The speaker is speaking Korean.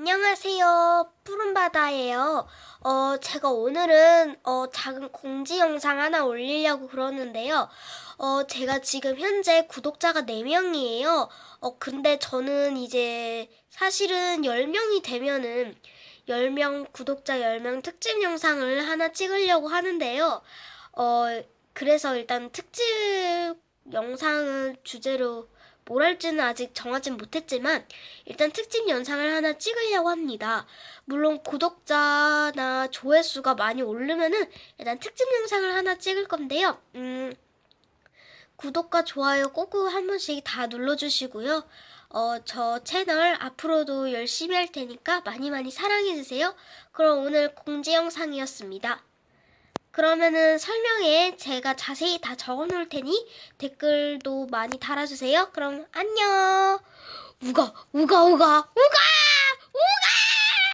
안녕하세요. 푸른바다예요. 어, 제가 오늘은 어, 작은 공지 영상 하나 올리려고 그러는데요. 어, 제가 지금 현재 구독자가 4명이에요. 어, 근데 저는 이제 사실은 10명이 되면은 10명, 구독자 10명 특집 영상을 하나 찍으려고 하는데요. 어, 그래서 일단 특집 영상을 주제로 뭘 할지는 아직 정하진 못했지만 일단 특집 영상을 하나 찍으려고 합니다. 물론 구독자나 조회수가 많이 오르면은 일단 특집 영상을 하나 찍을 건데요. 음, 구독과 좋아요 꼭꼭 한 번씩 다 눌러주시고요. 어, 저 채널 앞으로도 열심히 할 테니까 많이 많이 사랑해주세요. 그럼 오늘 공지 영상이었습니다. 그러면은 설명에 제가 자세히 다 적어 놓을 테니 댓글도 많이 달아주세요. 그럼 안녕. 우가, 우가, 우가, 우가!